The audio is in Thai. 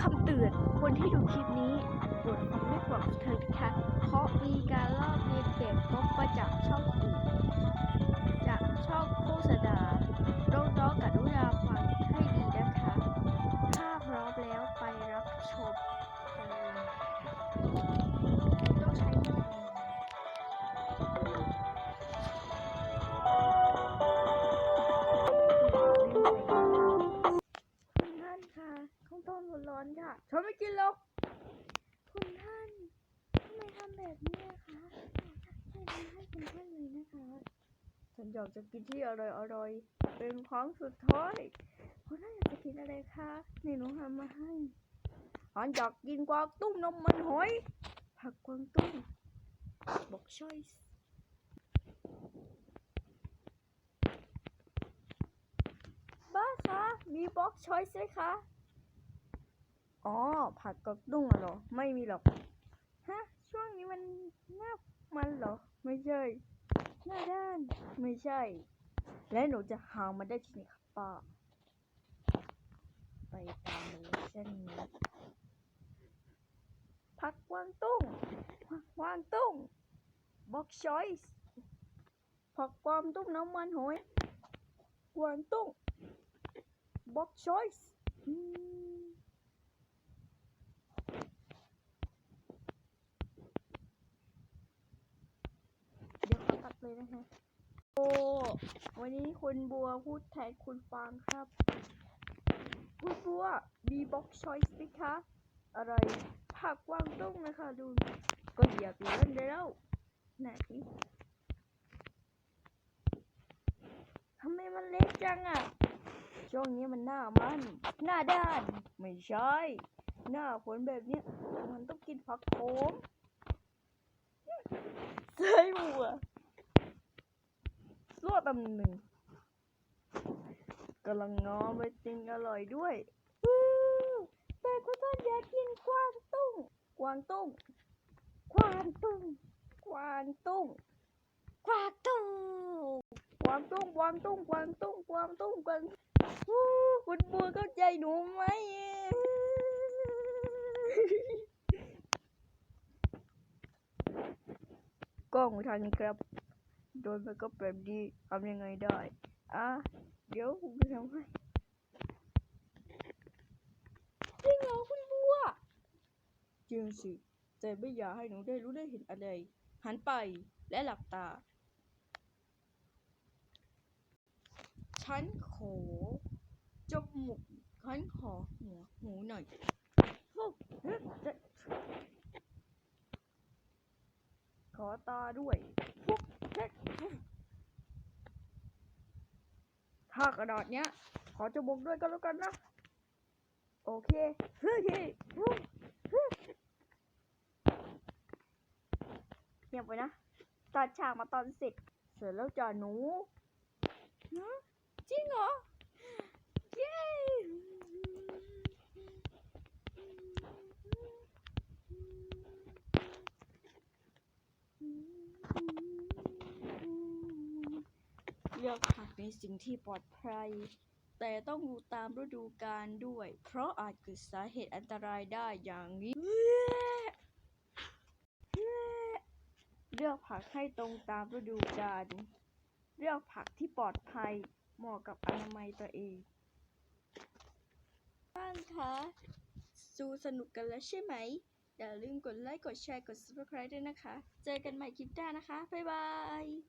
คำเตือน คนที่ดูคลิปนี้โปรดฟังด้วยความเถิดค่ะเพราะมีการลอกเลียนแบบก๊อประจากช่อง ค่ะฉันไม่กินหรอกคุณท่านทำไมทำแบบนี้อะคะฉันทำให้คุณท่านเลยนะคะ ฉันอยากจะกินที่อร่อยอร่อยๆเป็นครั้งสุดท้ายคุณท่านอยากจะกินอะไรคะนี่หนูทำมาให้ฉันอยากกินกวางตุ้งนมมันหอย ผักกวางตุ้งบอกช่อยส์บ้าคะมีบ็อกชอยส์ไหมคะ อ๋อ ผักกวางตุ้งเหรอ ไม่มีหรอก ฮะ ช่วงนี้มันหน้ามันเหรอ ไม่ใช่ หน้าด้าน ไม่ใช่ และหนูจะหามันได้ที่ไหนครับป้า ไปตามเลยเส้นนี้ ผักกวางตุ้งกวางตุ้งบ็อกชอยส์ผักกวางตุ้งน้ำมันหอยกวางตุ้งบ็อกชอยส์อืม เดี๋ยวขอตัดเลย นะคะโอ้วันนี้คุณบัวพูดแทนคุณฟางครับ คุณบัวมีบ็อกชอยส์ไหมคะอะไรผักวางตุ้งนะคะดู ก็อยากเล่นแล้วไหนทำไมมันเล็กจังอะช่วงนี้มันหน้ามัน หน้าด้าน ไม่ใช่ หน้าฝนแบบนี้มันต้องกินผักโขม ใส่หัว ซั่วตำหนึ่งกำลังงอไปจริงอร่อยด้วยอู้แต่ก็ต้องอยากกินกวางตุ้ง กวางตุ้ง กวางตุ้ง กวางตุ้ง กวางตุ้ง กวางตุ้ง กวางตุ้ง กวางตุ้ง กวางตุ้งกวางอู้คุณบัวเข้าใจหนูไหมกล้องทางนี้ครับ โดนไปก็แบบนี้ทำยังไงได้ อะ เดี๋ยวผมจะทำให้จริงเหรอคุณบัวจริงสิ แต่ไม่อยากให้หนูได้รู้ได้เห็นอะไร หันไปและหลับตา ฉันขอจมูกฉันขอหัวหมูหน่อยโอ้เอ๊ะเอ๊ะขอตาด้วยพวกเอ๊ะถ้า กระดาษเนี้ย ขอจมูกด้วยก็แล้วกันนะ โอเคเฮ้ยเฮ้ยเฮ้ยเฮ้ยเงียบไปนะตัดฉากมาตอนเสร็จ เสร็จแล้วจ้ะหนูฮะจริงเหรอ เย้เลือกผักในสิ่งที่ปลอดภัย แต่ต้องดูตามฤดูกาลด้วย เพราะอาจเกิดสาเหตุอันตรายได้อย่างนี้ เลือกผักให้ตรงตามฤดูกาล เลือกผักที่ปลอดภัยเหมาะกับอนามัยตัวเองบ้างคะสูสนุกกันแล้วใช่ไหม อย่าลืมกดไลค์ กดแชร์ กด subscribe ด้วยนะคะ เจอกันใหม่คลิปหน้านะคะ บ๊ายบาย